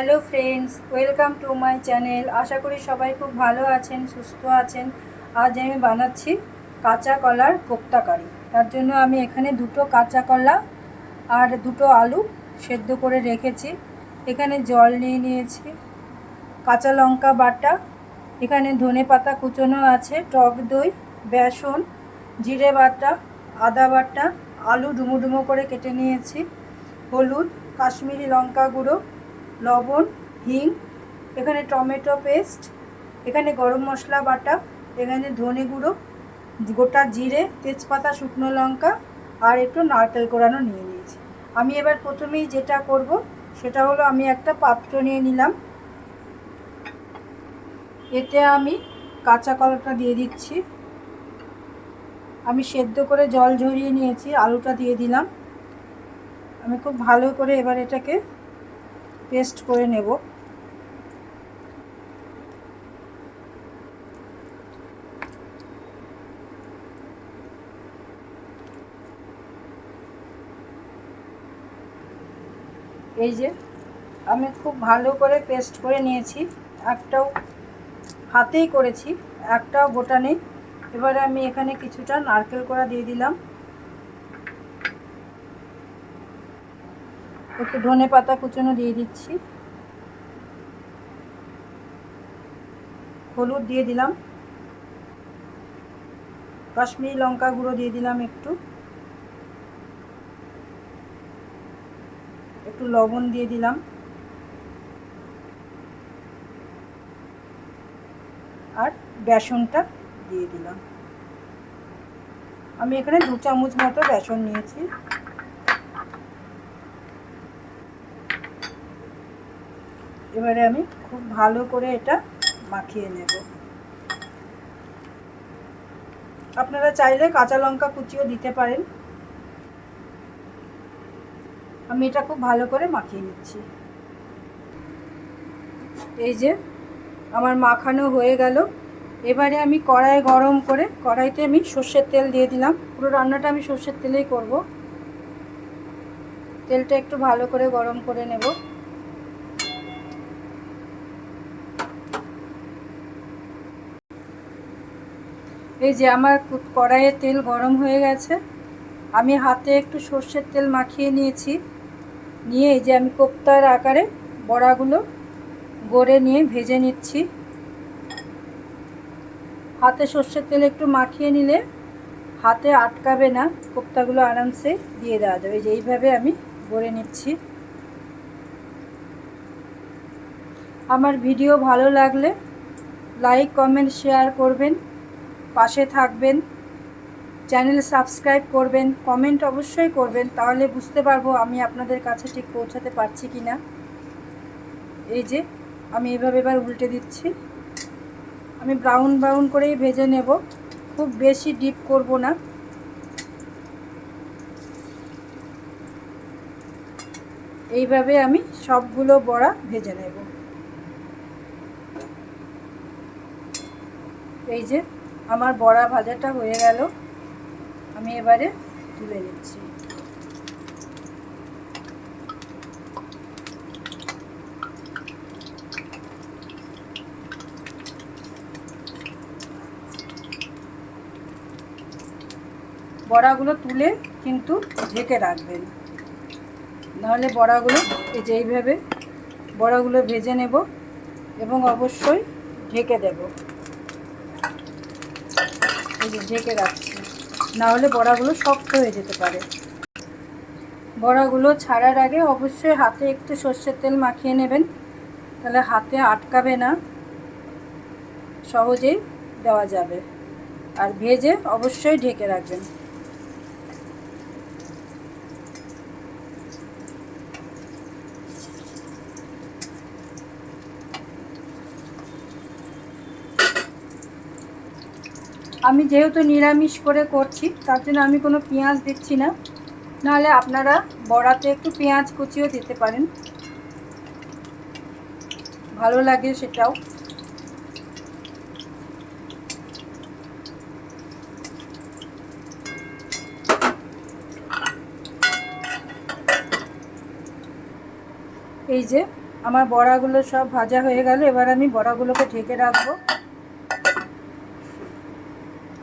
Hello friends, welcome to my channel. আশা করি সবাই খুব ভালো আছেন, সুস্থ আছেন। আজ আমি বানাচ্ছি কাঁচা কলার কোপ্তা কারি। তার জন্য আমি এখানে দুটো কাঁচা কলা আর দুটো আলু সেদ্ধ করে রেখেছি। এখানে জল নিয়ে নিয়েছি, কাঁচা লঙ্কা বাটা, এখানে ধনে পাতা কুচোনো আছে, টক দই, বেসন, জিরে বাটা, আদা বাটা, আলু ডুমো ডুমো করে কেটে নিয়েছি, হলুদ, কাশ্মীরি লঙ্কা গুঁড়ো লবণ, হিং, এখানে টমেটো পেস্ট, এখানে গরম মশলা বাটা, এখানে ধনে গুঁড়ো, গোটা জিরে, তেজপাতা, শুকনো লঙ্কা আর একটু নারকেল কোড়ানো নিয়ে নিয়েছি। আমি এবার প্রথমেই যেটা করব সেটা হলো আমি একটা পাত্র নিয়ে নিলাম। এতে আমি কাঁচা কলাটা দিয়ে দিচ্ছি। আমি সেদ্ধ করে জল ঝরিয়ে নিয়েছি, আলুটা দিয়ে দিলাম। আমি খুব ভালো করে এবার এটাকে পেস্ট করে নেব। এই যে, আমি খুব ভালো করে পেস্ট করে নিয়েছি। একটাও হাতেই করেছি, একটাও গোটা নেই এবারে আমি এখানে কিছুটা নারকেল কড়া দিয়ে দিলাম। একটু ধনে পাতা কুচনো দিয়ে দিচ্ছি। হলুদ দিয়ে দিলাম। কাশ্মীরি লঙ্কা গুঁড়ো দিয়ে দিলাম একটু। একটু লবণ দিয়ে দিলাম। আর বেসনটা দিয়ে দিলাম। আমি এখানে দু চামচ মতো বেসন নিয়েছি। এবারে আমি খুব ভালো করে এটা মাখিয়ে নেব। আপনারা চাইলে কাঁচা লঙ্কা কুচিও দিতে পারেন। আমি এটা খুব ভালো করে মাখিয়ে নিচ্ছি। এই যে আমার মাখানো হয়ে গেল। এবারে আমি কড়াই গরম করে, কড়াইতে আমি সর্ষের তেল দিয়ে দিলাম। পুরো রান্নাটা আমি সর্ষের তেলেই করব। তেলটা একটু ভালো করে গরম করে নেব। এই যে আমার কড়াইয়ের তেল গরম হয়ে গেছে। আমি হাতে একটু সর্ষের তেল মাখিয়ে নিয়েছি। নিয়ে এই যে আমি কোপ্তার আকারে বড়াগুলো গড়ে নিয়ে ভেজে নিচ্ছি। হাতে সর্ষের তেল একটু মাখিয়ে নিলে হাতে আটকাবে না। কোপ্তাগুলো আরামসে দিয়ে দেওয়া যাবে। যে এইভাবে আমি গড়ে নিচ্ছি। আমার ভিডিও ভালো লাগলে লাইক, কমেন্ট, শেয়ার করবেন। পাশে থাকবেন। চ্যানেল সাবস্ক্রাইব করবেন, কমেন্ট অবশ্যই করবেন, তাহলে বুঝতে পারব আমি আপনাদের কাছে ঠিক পৌঁছাতে পারছি কি না এই যে, আমি এভাবে এবার উল্টে দিচ্ছি। আমি ব্রাউন ব্রাউন করেই ভেজে নেব, খুব বেশি ডিপ করব না। এইভাবে আমি সবগুলো বড়া ভেজে নেব। এই যে আমার বড়া ভাজাটা হয়ে গেল। আমি এবারে তুলে নিচ্ছি। বড়াগুলো তুলে কিন্তু ঢেকে রাখবেন। নাহলে বড়াগুলো এই যে এইভাবে বড়াগুলো ভেজে নেব এবং অবশ্যই ঢেকে দেব। ঢেকে রাখছি। নাহলে বড়াগুলো শক্ত হয়ে যেতে পারে। বড়াগুলো ছাড়ার আগে অবশ্যই হাতে একটু সর্ষের তেল মাখিয়ে নেবেন। তাহলে হাতে আটকাবে না। সহজেই দেওয়া যাবে। আর ভেজে অবশ্যই ঢেকে রাখবেন। আমি যেহেতু নিরামিষ করে করছি, তার জন্য আমি কোনো পেঁয়াজ দিচ্ছি না। নাহলে আপনারা বড়াতে একটু পেঁয়াজ কুচিও দিতে পারেন। ভালো লাগে সেটাও। এই যে, আমার বড়াগুলো সব ভাজা হয়ে গেল, এবার আমি বড়াগুলোকে ঢেকে রাখব।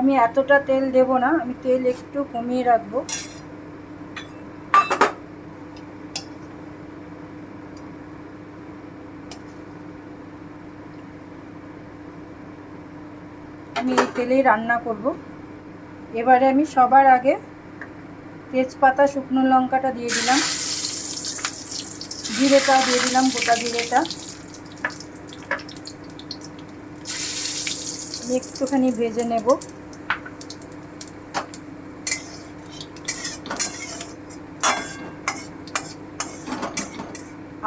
আমি এতটা তেল দেব না, আমি তেল একটু কমিয়ে রাখব। আমি এই তেলেই রান্না করব। এবারে আমি সবার আগে তেজপাতা, শুকনো লঙ্কাটা দিয়ে দিলাম। জিরেটা দিয়ে দিলাম, গোটা জিরেটা। একটুখানি ভেজে নেব।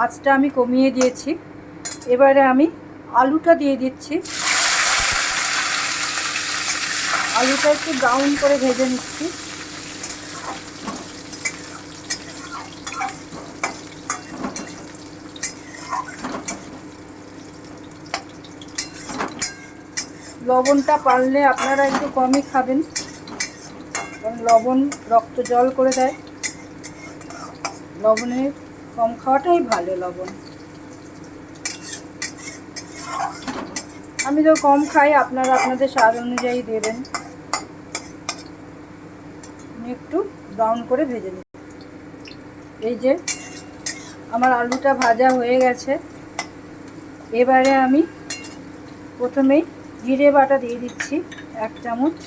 আঁচটা আমি কমিয়ে দিয়েছি। এবারে আমি আলুটা দিয়ে দিচ্ছি। আলুটা একটু ব্রাউন করে ভেজে নিচ্ছি। লবণটা পারলে আপনারা একটু কমই খাবেন। কারণ লবণ রক্ত জল করে দেয়। লবণের কম খাওয়াটাই ভালো লবণ। আমি তো কম খাই, আপনারা আপনাদের স্বাদ অনুযায়ী দেবেন। একটু ব্রাউন করে ভেজে নিই। এই যে, আমার আলুটা ভাজা হয়ে গেছে। এবারে আমি প্রথমেই জিরে বাটা দিয়ে দিচ্ছি, এক চামচ।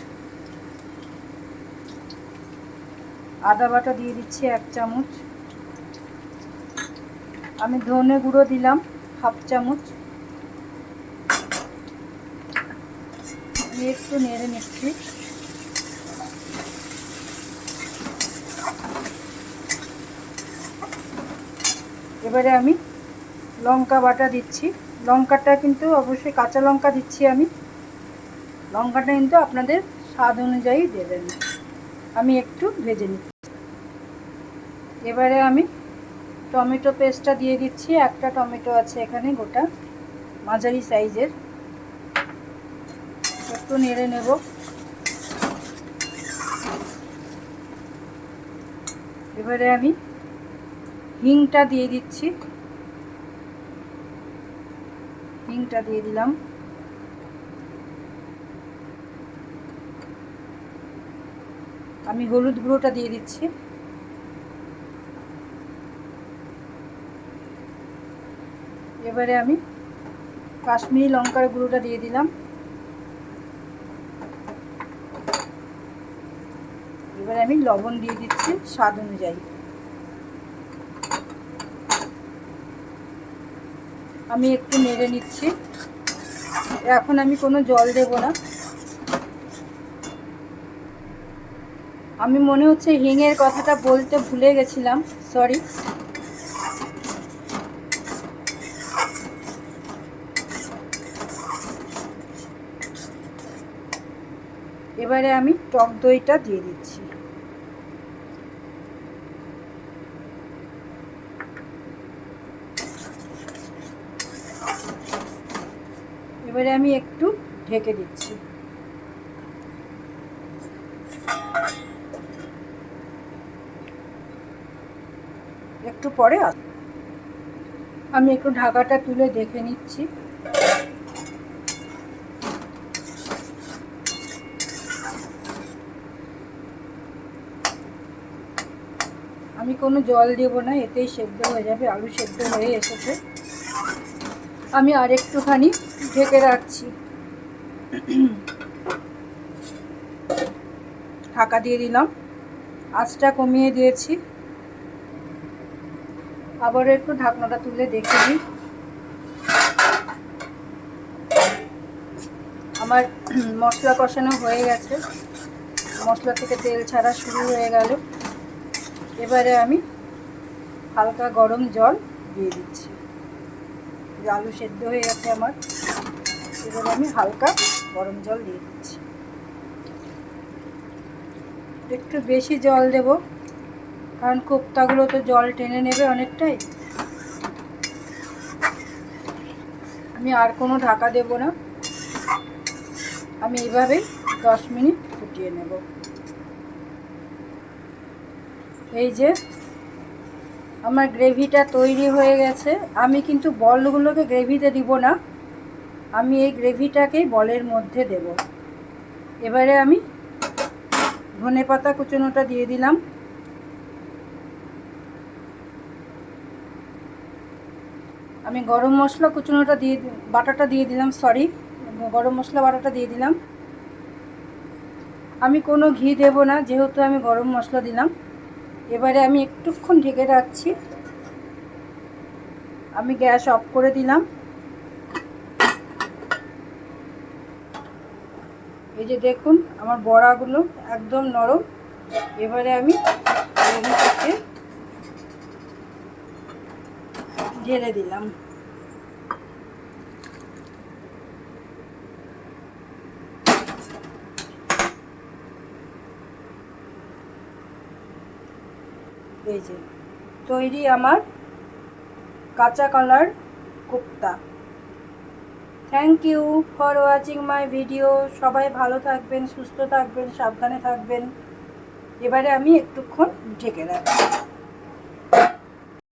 আদা বাটা দিয়ে দিচ্ছি, এক চামচ। আমি ধনে গুঁড়ো দিলাম, হাফ চামচ। একটু নেড়ে নিচ্ছি। এবারে আমি লঙ্কা বাটা দিচ্ছি। লঙ্কাটা কিন্তু অবশ্যই কাঁচা লঙ্কা দিচ্ছি আমি। লঙ্কাটা কিন্তু আপনাদের স্বাদ অনুযায়ী দেবেন। আমি একটু ভেজে নিচ্ছি। এবারে আমি টমেটো পেস্টটা দিয়ে দিচ্ছি, একটা টমেটো আছে এখানে গোটা, মাঝারি সাইজের। একটু নেড়ে নেব। এবারে আমি হিংটা দিয়ে দিচ্ছি। হিংটা দিয়ে দিলাম। আমি হলুদ গুঁড়োটা দিয়ে দিচ্ছি। এবারে আমি কাশ্মীরি লঙ্কার গুঁড়োটা দিয়ে দিলাম। এবারে আমি লবণ দিয়ে দিচ্ছি স্বাদ অনুযায়ী। আমি একটু নেড়ে নিচ্ছি। এখন আমি কোনো জল দেব না। আমি মনে হচ্ছে হিঙের কথাটা বলতে ভুলে গেছিলাম সরি এবারে আমি টক দইটা দিয়ে দিচ্ছি। এবারে আমি একটু ঢেকে দিচ্ছি। একটু পরে আমি একটু ঢাকাটা তুলে দেখে নিচ্ছি। কোনো জল দেব না, এতেই সেদ্ধ হয়ে যাবে, আলু সেদ্ধ হয়ে এসেছে। আমি আর একটুখানি ঢেকে রাখছি। ঢাকা দিয়ে দিলাম। আঁচটা কমিয়ে দিয়েছি। আবারও একটু ঢাকনাটা তুলে দেখে নিই। আমার মশলা কষানো হয়ে গেছে। মশলা থেকে তেল ছাড়া শুরু হয়ে গেল। এবারে আমি হালকা গরম জল দিয়ে দিচ্ছি। আলু সেদ্ধ হয়ে গেছে আমার। এবারে আমি হালকা গরম জল দিয়ে দিচ্ছি। একটু বেশি জল দেব, কারণ কোপ্তাগুলো তো জল টেনে নেবে অনেকটাই। আমি আর কোনো ঢাকা দেব না। আমি এইভাবেই দশ মিনিট ফুটিয়ে নেব। এই যে, আমার গ্রেভিটা তৈরি হয়ে গেছে। আমি কিন্তু বলগুলোকে গ্রেভিতে দিব না। আমি এই গ্রেভিটাকেই বলের মধ্যে দেব। এবারে আমি ধনে পাতা কুচনোটা দিয়ে দিলাম। আমি গরম মশলা কুচনোটা দিয়ে বাটাটা দিয়ে দিলাম সরি গরম মশলা বাটাটা দিয়ে দিলাম। আমি কোনো ঘি দেব না, যেহেতু আমি গরম মশলা দিলাম। এবারে আমি একটুক্ষণ ঢেকে রাখছি। আমি গ্যাস অফ করে দিলাম। এই যে দেখুন, আমার বড়াগুলো একদম নরম। এবারে আমি ঢেলে দিলাম। এই তৈরি আমার কাঁচা কলার kofta. Thank you for watching my video সবাই ভালো থাকবেন, সুস্থ থাকবেন, সাবধানে থাকবেন। এবারে আমি একটুক্ষণ ঢেকে রাখব